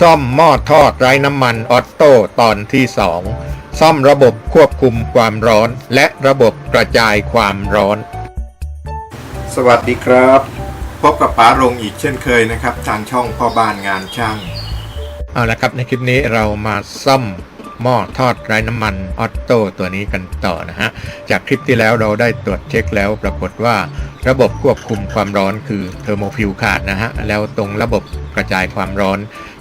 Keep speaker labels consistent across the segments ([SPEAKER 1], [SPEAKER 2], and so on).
[SPEAKER 1] ซ่อมหม้อทอดไร้น้ำมันออโต้ตอนที่ 2 ซ่อมระบบควบคุมความร้อน และระบบกระจายความร้อน สวัสดีครับ พบกับป๋ารงอีกเช่นเคยนะครับ ทางช่องพ่อบ้านงานช่าง เอาละครับในคลิปนี้เรามาซ่อม หม้อทอดไร้น้ำมันออโต้ตัวนี้กันต่อนะฮะ จากคลิปที่แล้วเราได้ตรวจเช็คแล้วปรากฏว่าระบบควบคุมความร้อนคือเทอร์โมฟิวขาดนะฮะ แล้วตรงระบบกระจายความร้อน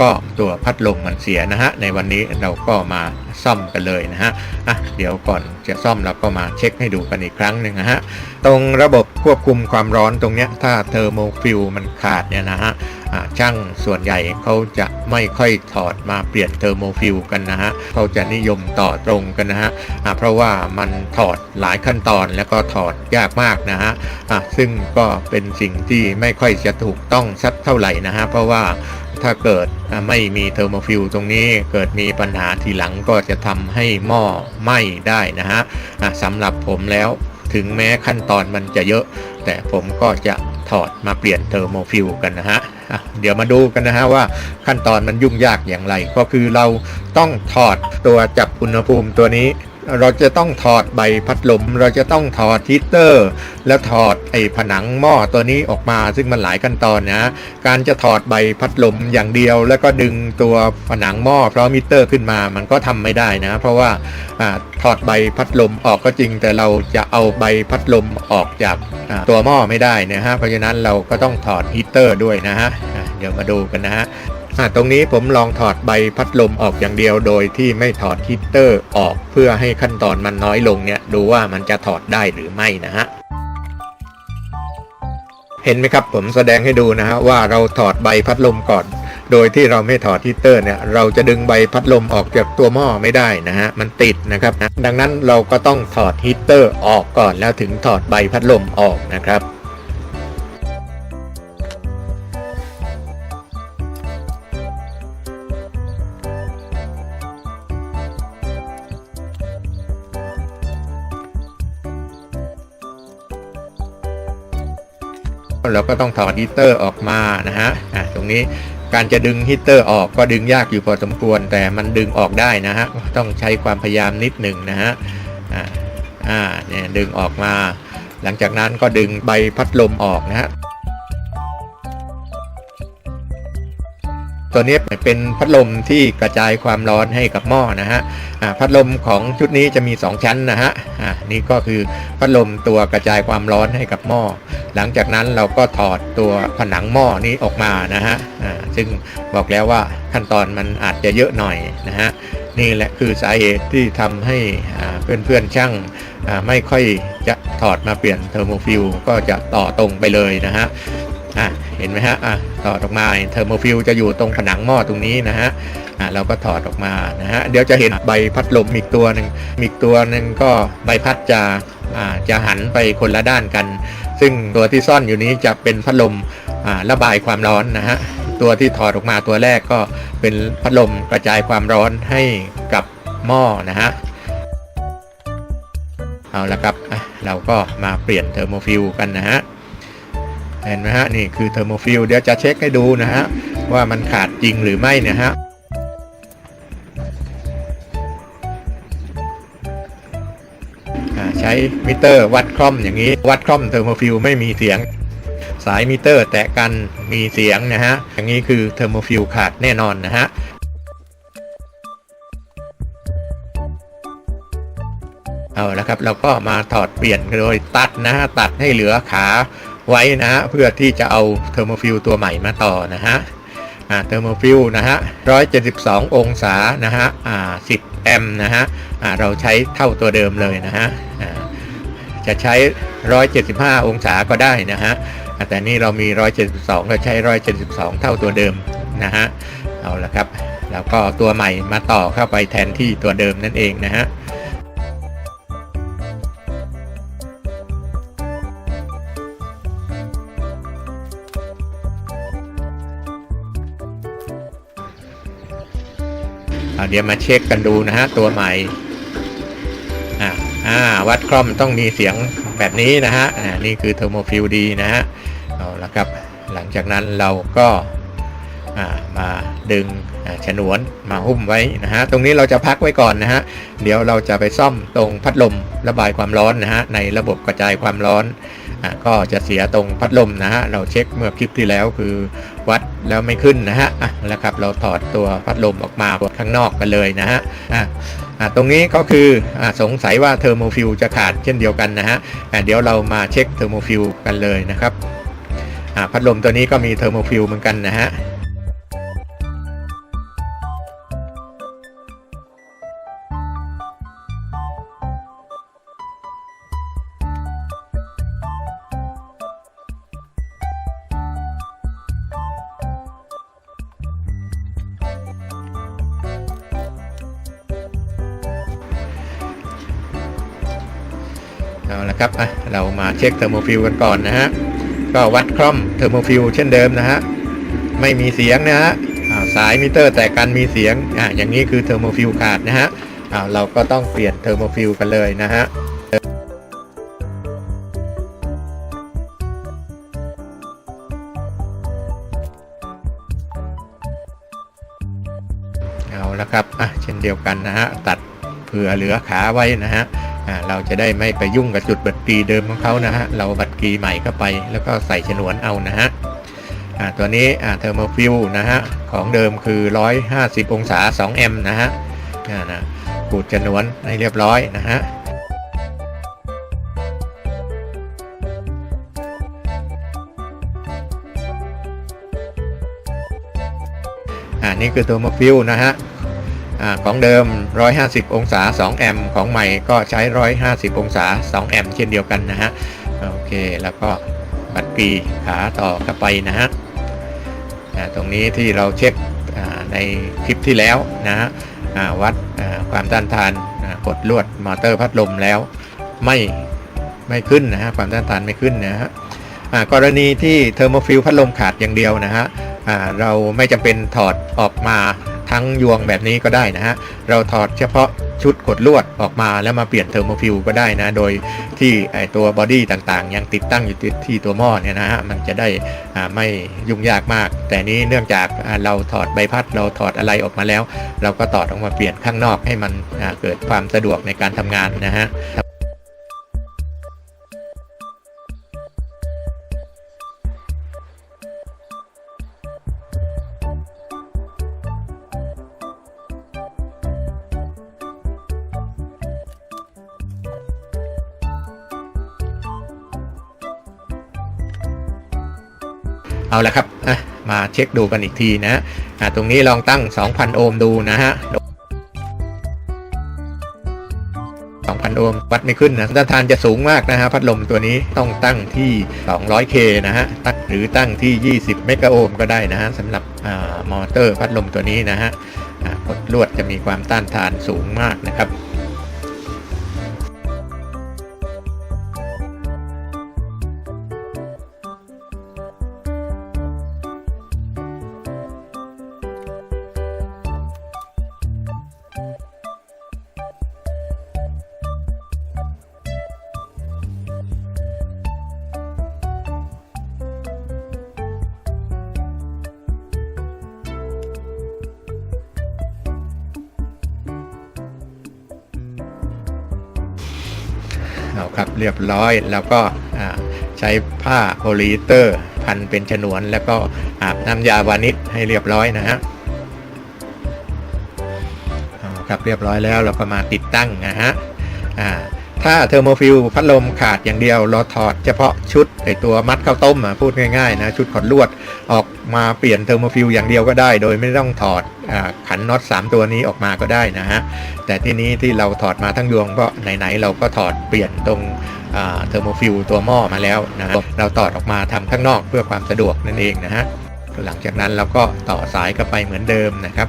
[SPEAKER 1] ก็ตัวพัดลมมันเสียนะฮะ ในวันนี้เราก็มา ซ่อมกันเลยนะฮะอะเดี๋ยวก่อนจะซ่อมเราก็มาเช็คให้ดูกันอีกครั้งหนึ่งนะฮะตรงระบบควบคุมความร้อนตรงเนี้ยถ้าเทอร์โมฟิลมันขาดเนี่ยนะฮะอ่าช่างส่วนใหญ่เขาจะไม่ค่อยถอดมาเปลี่ยนเทอร์โมฟิลกันนะฮะเขาจะนิยมต่อตรงกันนะฮะอ่าเพราะว่ามันถอดหลายขั้นตอนแล้วก็ถอดยากมากนะฮะอ่าซึ่งก็เป็นสิ่งที่ไม่ค่อยจะถูกต้องสักเท่าไหร่นะฮะเพราะว่าถ้าเกิดไม่มีเทอร์โมฟิลตรงนี้เกิดมีปัญหาทีหลังก็จะทำให้หม้อไหม้ได้นะฮะสำหรับผมแล้วถึงแม้ขั้นตอนมันจะเยอะ แต่ผมก็จะถอดมาเปลี่ยนเทอร์โมฟิลกันนะฮะเดี๋ยวมาดูกันนะฮะว่าขั้นตอนมันยุ่งยากอย่างไร ก็คือเราต้องถอดตัวจับอุณหภูมิตัวนี้ เราจะต้องถอดใบพัดลม เราจะต้องถอดฮีเตอร์ แล้วถอดไอ้ผนังหม้อตัวนี้ออกมา ซึ่งมันหลายขั้นตอนนะ การจะถอดใบพัดลมอย่างเดียว แล้วก็ดึงตัวผนังหม้อพร้อมมิเตอร์ขึ้นมา มันก็ทำไม่ได้นะ เพราะว่าอถอดใบพัดลมออกก็จริง แต่เราจะเอาใบพัดลมออกจากตัวหม้อไม่ได้นะฮะ เพราะฉะนั้นเราก็ต้องถอดฮีเตอร์ด้วยนะฮะ เดี๋ยวมาดูกันนะฮะ ตรงนี้ผมลองถอดใบพัดลมออกอย่างเดียวโดยที่ไม่ถอดฮีตเตอร์ออก เพื่อให้ขั้นตอนมันน้อยลงเนี่ยดูว่ามันจะถอดได้หรือไม่นะฮะเห็นไหมครับผมแสดงให้ดูนะฮะว่าเราถอดใบพัดลมก่อน โดยที่เราไม่ถอดฮีเตอร์เนี่ยเราจะดึงใบพัดลมออกจากตัวหม้อไม่ได้นะฮะมันติดนะครับนะดังนั้นเราก็ต้องถอดฮีเตอร์ออกก่อนแล้วถึงถอดใบพัดลมออกนะครับ เราก็ต้องถอดฮีตเตอร์ออกมานะฮะอะตรงนี้การจะดึงฮีตเตอร์ออกก็ดึงยากอยู่พอสมควร แต่มันดึงออกได้นะฮะต้องใช้ความพยายามนิดหนึ่งนะฮะอ่าอ่าเนี่ยดึงออกมา หลังจากนั้นก็ดึงใบพัดลมออกนะฮะ ตัวนี้เป็นพัดลมที่กระจายความร้อนให้กับหม้อนะฮะพัดลมของชุดนี้จะมี 2 ชั้นนะฮะอ่านี่ก็คือพัดลมตัวกระจายความร้อนให้กับหม้อ หลังจากนั้นเราก็ถอดตัวผนังหม้อนี้ออกมานะฮะซึ่งบอกแล้วว่าขั้นตอนมันอาจจะเยอะหน่อยนะฮะนี่แหละคือสาเหตุที่ทำให้เพื่อนๆช่างไม่ค่อยจะถอดมาเปลี่ยนเทอร์โมฟิลก็จะต่อตรงไปเลยนะฮะอะ เห็นไหมฮะอะต่อออกมาเทอร์โมฟิลจะอยู่ตรงผนังหม้อตรงนี้นะฮะอะเราก็ถอดออกมานะฮะเดี๋ยวจะเห็นใบพัดลมอีกตัวหนึ่งอีกตัวหนึ่งก็ใบพัดจะอ่าจะหันไปคนละด้านกัน ซึ่งตัวที่ซ่อนอยู่นี้จะเป็นพัดลมอ่าระบายความร้อนนะฮะตัวที่ถอดออกมาตัวแรกก็เป็นพัดลมกระจายความร้อนให้กับหม้อนะฮะเอาละครับอะเราก็มาเปลี่ยนเทอร์โมฟิลกันนะฮะ เห็นไหมฮะนี่คือเทอร์โมฟิลเดี๋ยวจะเช็คให้ดูนะฮะว่ามันขาดจริงหรือไม่นี่ยฮะใช้มิเตอร์วัดคล่อมอย่างนี้ วัดคล่อมเทอร์โมฟิลไม่มีเสียง สายมิเตอร์แตะกันมีเสียงนะฮะอย่างนี้คือเทอร์โมฟิลขาดแน่นอนนะฮะเอาละครับเราก็มาถอดเปลี่ยนโดยตัดนะฮะตัดให้เหลือขา ไว้นะฮะเพื่อที่จะเอาเทอร์โมฟิลตัวใหม่มาต่อนะฮะอ่าเทอร์โมฟิลนะฮะ172 องศานะฮะอ่า10 แอมป์นะฮะอ่าเราใช้เท่าตัวเดิมเลยนะฮะอ่าจะใช้ 175 องศาก็ได้นะฮะแต่นี่เรามี 172 ก็ใช้ 172 เท่าตัวเดิมนะฮะเอาละครับ แล้วก็ตัวใหม่มาต่อเข้าไปแทนที่ตัวเดิมนั่นเองนะฮะ เดี๋ยวมาเช็คกันดูนะฮะตัวใหม่อ่าอ่าวัดคล่อมต้องมีเสียงแบบนี้นะฮะอ่านี่คือเทอร์โมฟิลดีนะฮะเอาละครับหลังจากนั้นเราก็อ่ามาดึงอ่าฉนวนมาหุ้มไว้นะฮะตรงนี้เราจะพักไว้ก่อนนะฮะเดี๋ยวเราจะไปซ่อมตรงพัดลมระบายความร้อนนะฮะในระบบกระจายความร้อน ก็จะเสียตรงพัดลมนะฮะเราเช็คเมื่อคลิปที่แล้วคือวัดแล้วไม่ขึ้นนะฮะอะแล้วครับเราถอดตัวพัดลมออกมาข้างนอกกันเลยนะฮะอะตรงนี้ก็คืออสงสัยว่าเทอร์โมฟิลจะขาดเช่นเดียวกันนะฮะเดี๋ยวเรามาเช็คเทอร์โมฟิลกันเลยนะครับพัดลมตัวนี้ก็มีเทอร์โมฟิลเหมือนกันนะฮะ เอาละครับอะเรามาเช็คเทอร์โมฟิลกันก่อนนะฮะก็วัดคล่อมเทอร์โมฟิลเช่นเดิมนะฮะไม่มีเสียงนะฮะสายมิเตอร์แต่กันมีเสียงอะอย่างนี้คือเทอร์โมฟิลขาดนะฮะอ่าเราก็ต้องเปลี่ยนเทอร์โมฟิลกันเลยนะฮะเอาละครับอะเช่นเดียวกันนะฮะตัดเผื่อเหลือขาไว้นะฮะ เราจะได้ไม่ไปยุ่งกับจุดบัตรกีเดิมของเขานะฮะ เราบัตรกีใหม่เข้าไป แล้วก็ใส่ฉนวนเอานะฮะตัวนี้เทอร์โมฟิลนะฮะ ของเดิมคือ 150 องศา 2 แอมป์นะฮะนะขูดฉนวนให้เรียบร้อยนะฮะอ่านี่คือตัวโมฟิลนะฮะ อของเดิม 150 องศา 2 แอมป์ของใหม่ก็ใช้ 150 องศา 2 แอมป์เช่นเดียวกันนะฮะโอเคแล้วก็บัตรปีขาต่อเข้าไปนะฮะตรงนี้ที่เราเช็คในคลิปที่แล้วนะฮะวัดความต้านทานกดลวดมอเตอร์พัดลมแล้วไม่ไม่ขึ้นนะฮะความต้านทานไม่ขึ้นนะฮะกรณีที่เทอร์โมฟิลพัดลมขาดอย่างเดียวนะฮะเราไม่จำเป็นถอดออกมา ทั้งยวงแบบนี้ก็ได้นะฮะ เราถอดเฉพาะชุดกดลวดออกมาแล้วมาเปลี่ยนเทอร์โมฟิลก็ได้นะ โดยที่ไอตัวบอดี้ต่างๆ ยังติดตั้งอยู่ที่ตัวหม้อเนี่ยนะฮะ มันจะได้ไม่ยุ่งยากมาก แต่นี้เนื่องจากเราถอดใบพัดเราถอดอะไรออกมาแล้ว เราก็ถอดออกมาเปลี่ยนข้างนอกให้มันเกิดความสะดวกในการทำงานนะฮะ เอาละครับมาเช็คดูกันอีกทีนะฮะตรงนี้ลองตั้ง 2,000 โอห์มดูนะฮะ2,000 โอห์มวัดไม่ขึ้นนะต้านทานจะสูงมากนะฮะพัดลมตัวนี้ต้องตั้งที่ 200K นะฮะตั้งหรือตั้งที่ 20 เมกะโอห์มก็ได้นะฮะสำหรับอมอเตอร์พัดลมตัวนี้นะฮะอะกดลวดจะมีความต้านทานสูงมากนะครับ เอาครับเรียบร้อยแล้วก็ใช้ผ้าโพลีเอสเตอร์ พันเป็นฉนวนแล้วก็อาบน้ำยาวานิชให้เรียบร้อยนะฮะเอาครับเรียบร้อยแล้วเราก็มาติดตั้งนะฮะถ้าเทอร์โมฟิลพัดลมขาดอย่างเดียวเราถอดเฉพาะชุดไอตัวมัดข้าวต้มพูดง่ายๆนะชุดขดลวดออก มาเปลี่ยนเทอร์โมฟิวอย่างเดียวก็ได้ โดยไม่ต้องถอดอขันน็อต3 ตัวนี้ออกมาก็ได้นะฮะ แต่ที่นี้ที่เราถอดมาทั้งยวงเพราะไหนๆเราก็ถอดเปลี่ยนตรงเทอร์โมฟิวตัวหม้อมาแล้วนะฮะเราถอดออกมาทำข้างนอกเพื่อความสะดวกนั่นเองนะฮะ หลังจากนั้นเราก็ต่อสายเข้าไปเหมือนเดิมนะครับ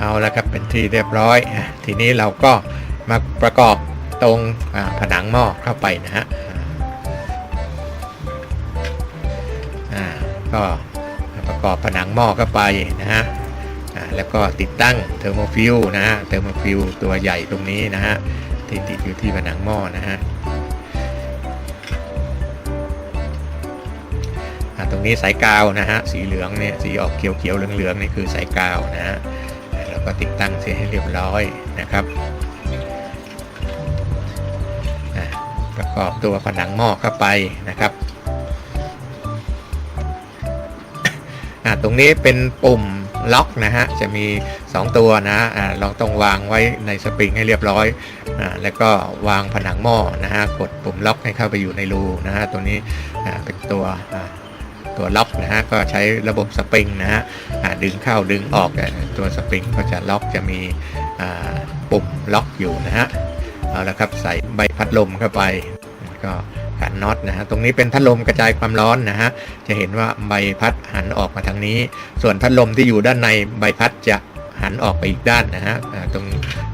[SPEAKER 1] เอาแล้วครับเป็นที่เรียบร้อยอะทีนี้เราก็มาประกอบตรงผนังหม้อเข้าไปนะฮะอ่าก็ประกอบผนังหม้อเข้าไปนะฮะอ่าแล้วก็ติดตั้งเทอร์โมฟิลนะฮะเทอร์โมฟิลตัวใหญ่ตรงนี้นะฮะที่ติดอยู่ที่ผนังหม้อนะฮะอ่าตรงนี้สายกาวนะฮะสีเหลืองเนี่ยสีออกเขียวๆเหลืองๆนี่คือสายกาวนะฮะ แล้วก็ติดตั้งเสียให้เรียบร้อยนะครับอะประกอบตัวผนังหม้อเข้าไปนะครับอะตรงนี้เป็นปุ่มล็อกนะฮะจะมี 2 ตัวนะอะเราต้องวางไว้ในสปริงให้เรียบร้อยอะแล้วก็วางผนังหม้อนะฮะกดปุ่มล็อกให้เข้าไปอยู่ในรูนะฮะตัวนี้อะเป็นตัว ตัวล็อกนะฮะก็ใช้ระบบสปริงนะฮะดึงเข้าดึงออกเนี่ยตัวสปริงก็จะล็อกจะมีปุ่มล็อกอยู่นะฮะเอาละครับใส่ใบพัดลมเข้าไปก็ขันน็อตนะฮะตรงนี้เป็นพัดลมกระจายความร้อนนะฮะจะเห็นว่าใบพัดหันออกมาทางนี้ ส่วนพัดลมที่อยู่ด้านในใบพัดจะหันออกไปอีกด้านนะฮะตรง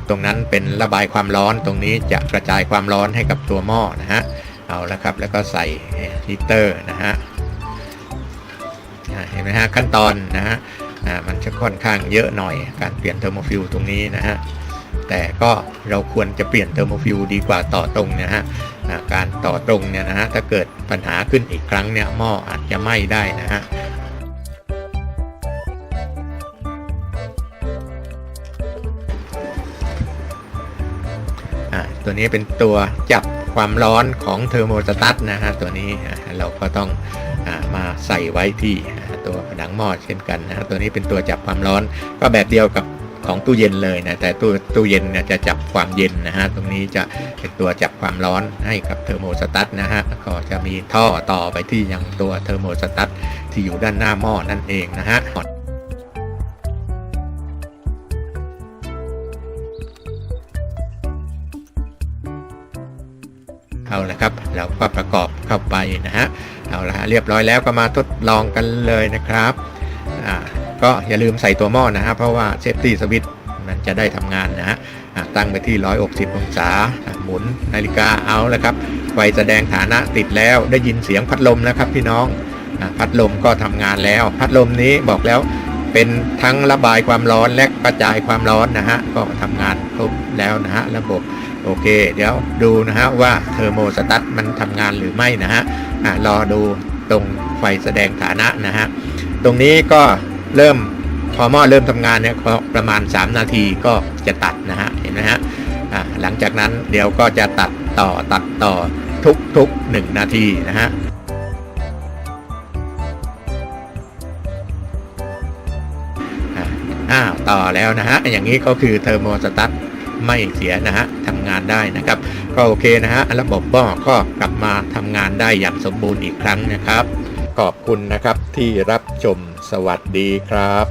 [SPEAKER 1] ตรงนั้นเป็นระบายความร้อนตรงนี้จะกระจายความร้อนให้กับตัวหม้อนะฮะเอาละครับแล้วก็ใส่ฮีเตอร์นะฮะ ห็นไหมฮะขั้นตอนนะฮะอ่ามันจะค่อนข้างเยอะหน่อยการเปลี่ยนเทอร์โมฟิลตรงนี้นะฮะแต่ก็เราควรจะเปลี่ยนเทอร์โมฟิลดีกว่าต่อตรงนะฮะการต่อตรงเนี่ยนะฮะถ้าเกิดปัญหาขึ้นอีกครั้งเนี่ยหม้ออาจจะไหม้ได้นะฮะอ่าตัวนี้เป็นตัวจับความร้อนของเทอร์โมสตัตนะฮะตัวนี้เราก็ต้องอ่ามาใส่ไว้ที่ งหม้อเช่นกันนะตัวนี้เป็นตัวจับความร้อน ก็แบบเดียวกับของตู้เย็นเลยนะแต่ตู้ตู้เย็นเนี่ยจะจับความเย็นนะฮะตรงนี้จะเป็นตัวจับความร้อนให้กับเทอร์โมสตัตนะฮะก็จะมีท่อต่อไปที่ยังตัวเทอร์โมสตัตที่อยู่ด้านหน้าหม้อนั่นเองนะฮะเอาละครับเราก็ประกอบเข้าไปนะฮะ เอาละเรียบร้อยแล้วก็มาทดลองกันเลยนะครับก็อย่าลืมใส่ตัวหม้อนะฮะเพราะว่าเซฟตี้สวิตมันจะได้ทำงานนะฮะตั้งไปที่ 160 องศาอ่าหมุนนาฬิกาเอาละครับไฟแสดงฐานะติดแล้วได้ยินเสียงพัดลมแล้วครับพี่น้องพัดลมก็ทำงานแล้ว พัดลมนี้บอกแล้วเป็นทั้งระบายความร้อนและกระจายความร้อนนะฮะก็ทำงานครบแล้วนะฮะระบบโอเค เดี๋ยวดูนะฮะว่าเทอร์โมสตัตมันทำงานหรือไม่นะฮะ อ่ารอดูตรงไฟแสดงฐานะนะฮะ ตรงนี้ก็เริ่มพอหม้อเริ่มทำงานเนี่ยประมาณ 3 นาทีก็จะตัดนะฮะ เห็นไหมฮะอ่าหลังจากนั้นเดี๋ยวก็จะตัดต่อตัดต่อทุกทุกหนึ่งนาทีนะฮะอ้าวต่อแล้วนะฮะ อย่างนี้ก็คือเทอร์โมสตัต ไม่เสียนะฮะทำงานได้นะครับ ก็โอเคนะฮะระบบบอก็กลับมาทำงานได้อย่างสมบูรณ์อีกครั้งนะครับ ขอบคุณนะครับที่รับชมสวัสดีครับ